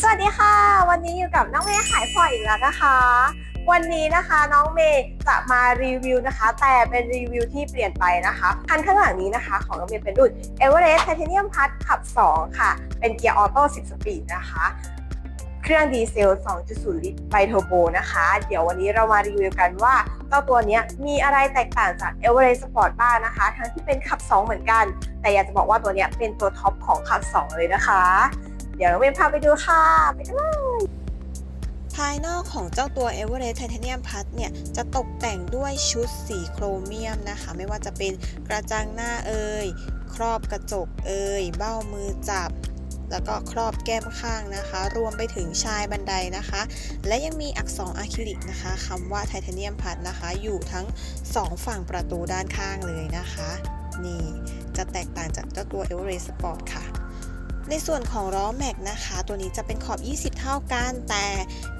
สวัสดีค่ะ วันนี้อยู่กับน้องเมย์ขายพลอยอีกแล้วนะคะ วันนี้นะคะน้องเมย์จะมารีวิวนะคะ แต่เป็นรีวิวที่เปลี่ยนไปนะคะคันข้างหลังนี้นะคะ ของน้องเมย์เป็นรุ่น Everest Titanium Plus ขับ 2 ค่ะ เป็นเกียร์ออโต้10 สปีดนะคะ เครื่องดีเซล 2.0 ลิตรไบเทอร์โบนะคะ เดี๋ยววันนี้เรามารีวิวกันว่าเจ้าตัวนี้มีอะไรแตกต่างจาก Everest Sport บ้างนะคะ ทั้งที่เป็นขับ 2 เหมือนกัน แต่อยากจะบอกว่าตัวนี้เป็นตัวท็อปของขับ 2 เลยนะคะ เดี๋ยวน้องเมย์พาไปดูค่ะไปกันเลยภายนอกของเจ้าตัว Everest Titanium Plus เนี่ยจะตกแต่งด้วยชุดสีโครเมียมนะคะ ไม่ว่าจะเป็นกระจังหน้าเอ่ยครอบกระจกเอ่ยเบ้ามือจับ แล้วก็ครอบแก้มข้างนะคะ รวมไปถึงชายบันไดนะคะ และยังมีอักษรอะคริลิกนะคะคำว่า Titanium Plus นะคะ อยู่ทั้ง 2 ฝั่งประตูด้านข้างเลยนะคะ นี่จะแตกต่างจากเจ้าตัว Everest Sport ค่ะ ในส่วนของล้อแม็กนะคะ ตัวนี้จะเป็นขอบ 20 เท่ากัน แต่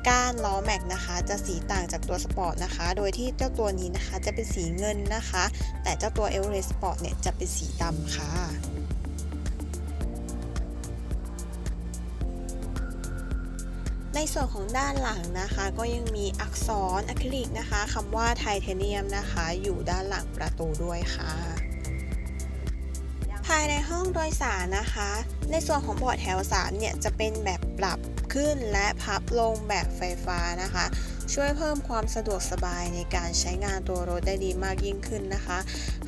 ก้านล้อแม็กนะคะ จะสีต่างจากตัวสปอร์ตนะคะ โดยที่เจ้าตัวนี้นะคะจะเป็นสีเงินนะคะ แต่เจ้าตัว e v e r e s t Sport เนี่ยจะเป็นสีดำค่ะในส่วนของด้านหลังนะคะก็ยังมีอักษรอะคริลิกนะคะคำว่าไทเทเนียมนะคะ อยู่ด้านหลังประตูด้วยค่ะ ภายในห้องโดยสารนะคะ ในส่วนของเบาะแถว3เนี่ยจะเป็นแบบปรับขึ้นและพับลงแบบไฟฟ้านะคะ ช่วยเพิ่มความสะดวกสบายในการใช้งานตัวรถได้ดีมากยิ่งขึ้นนะคะ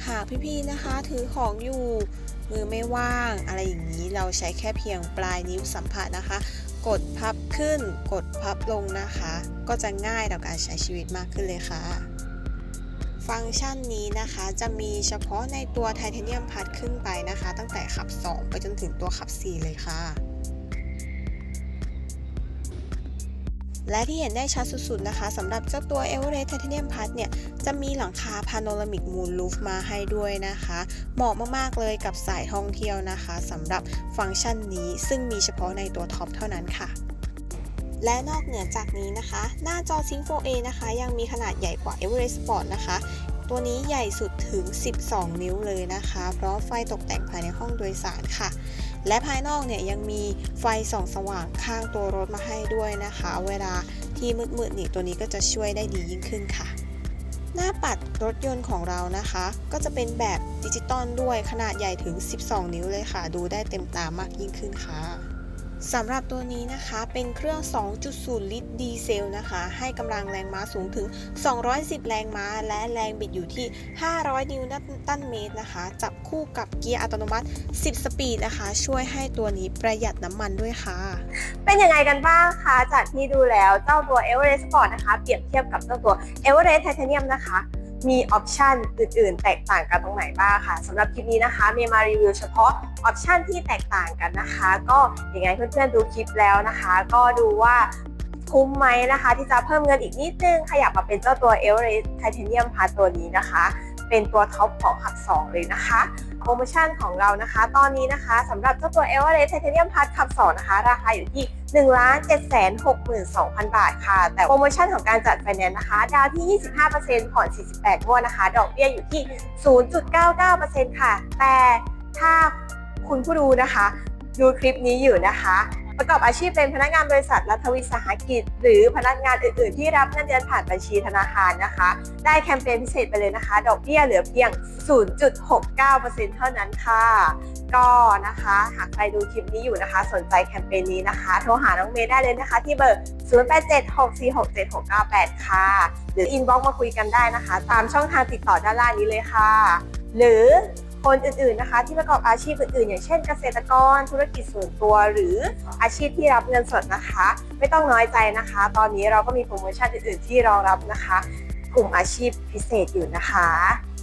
หากพี่ๆนะคะถือของอยู่มือไม่ว่าง อะไรอย่างนี้เราใช้แค่เพียงปลายนิ้วสัมผัสนะคะ กดพับขึ้น กดพับลงนะคะ ก็จะง่ายต่อการใช้ชีวิตมากขึ้นเลยค่ะฟังก์ชันนี้นะคะจะมีเฉพาะในตัวไทเทเนียมพัดขึ้นไปนะคะ ตั้งแต่ขับ 2 ไปจนถึงตัวขับ 4 เลยค่ะ และที่เห็นได้ชัดสุดๆนะคะสำหรับเจ้าตัว Everest Titanium Plus เนี่ย จะมีหลังคา Panoramic Moon Roof มาให้ด้วยนะคะ เหมาะมากๆเลยกับสายท่องเที่ยวนะคะสำหรับฟังก์ชันนี้ซึ่งมีเฉพาะในตัวท็อปเท่านั้นค่ะและนอกเหนือจากนี้นะคะ หน้าจอ Sync 4A นะคะ ยังมีขนาดใหญ่กว่า Everest Sport นะคะ ตัวนี้ใหญ่สุดถึง 12 นิ้วเลยนะคะ เพราะไฟตกแต่งภายในห้องโดยสารค่ะ และภายนอกเนี่ยยังมีไฟส่องสว่างข้างตัวรถมาให้ด้วยนะคะ เวลาที่มืดๆนี่ตัวนี้ก็จะช่วยได้ดียิ่งขึ้นค่ะ หน้าปัดรถยนต์ของเรานะคะ ก็จะเป็นแบบดิจิตอลด้วยขนาดใหญ่ถึง 12 นิ้วเลยค่ะ ดูได้เต็มตามากยิ่งขึ้นค่ะ สำหรับตัวนี้นะคะเป็นเครื่อง 2.0 ลิตรดีเซลนะคะ ให้กำลังแรงม้าสูงถึง 210 แรงม้า และแรงบิดอยู่ที่ 500 นิวตันเมตรนะคะ จับคู่กับเกียร์อัตโนมัติ 10 สปีดนะคะ ช่วยให้ตัวนี้ประหยัดน้ำมันด้วยค่ะ เป็นยังไงกันบ้างคะ จากที่ดูแล้วเจ้าตัว Everest Sport นะคะ เปรียบเทียบกับเจ้าตัว Everest Titanium นะคะ มีออปชันอื่นๆ แตกต่างกันตรงไหนบ้างค่ะสำหรับคลิปนี้นะคะเมย์มารีวิวเฉพาะออปชันที่แตกต่างกันนะคะ ก็อย่างไรเพื่อนๆดูคลิปแล้วนะคะ ก็ดูว่าคุ้มไหมนะคะ ที่จะเพิ่มเงินอีกนิดนึง ขยับมาเป็นเจ้าตัว Everest Titanium Plus ตัวนี้นะคะ เป็นตัวท็อปของขับ 2 เลยนะคะ โปรโมชั่นของเรานะคะ ตอนนี้นะคะสำหรับเจ้าตัว Everest Titanium Plus ขับ2นะคะ ราคาอยู่ที่ 1 7 6 2 0 0 0 บาทค่ะ แต่โปรโมชั่นของการจัดไฟแนนซ์นะคะ ดาวที่ 25%ผ่อน 48 งวดนะคะ ดอกเบี้ยอยู่ที่ 0.99%ค่ะ แต่ถ้าคุณผู้ดูนะคะ ดูคลิปนี้อยู่นะคะ ประกอบอาชีพเป็นพนักงานบริษัทรัฐวิสาหกิจ หรือพนักงานอื่น ๆ ที่รับเงินเดือนผ่านบัญชีธนาคารนะคะ ได้แคมเปญพิเศษไปเลยนะคะ ดอกเบี้ยเหลือเพียง 0.69%เท่านั้นค่ะ ก็นะคะ หากใครดูคลิปนี้อยู่นะคะ สนใจแคมเปญนี้นะคะ โทรหาน้องเมย์ได้เลยนะคะ ที่เบอร์ 0876467698 ค่ะ หรืออินบ็อกมาคุยกันได้นะคะ ตามช่องทางติดต่อด้านล่างนี้เลยค่ะ หรือ คนอื่นๆนะคะ ที่ประกอบอาชีพอื่นๆ อย่างเช่นเกษตรกร ธุรกิจส่วนตัวหรืออาชีพที่รับเงินสดนะคะ ไม่ต้องน้อยใจนะคะ ตอนนี้เราก็มีโปรโมชั่นอื่นๆ ที่รองรับนะคะ กลุ่มอาชีพพิเศษอยู่นะคะ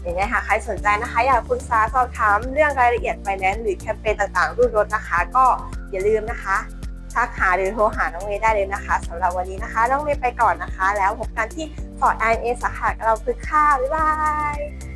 อย่างไงค่ะใครสนใจนะคะ อยากปรึกษาสอบถามเรื่องรายละเอียดไฟแนนซ์หรือแคมเปญต่างๆ รุ่นรถนะคะ ก็อย่าลืมนะคะทักหาหรือโทรหาน้องเมย์ได้เลยนะคะสำหรับวันนี้นะคะน้องเมย์ไปก่อนนะคะ แล้วพบกันที่ฟอร์ดไอเอสาขาเราคือค่าบ๊ายบาย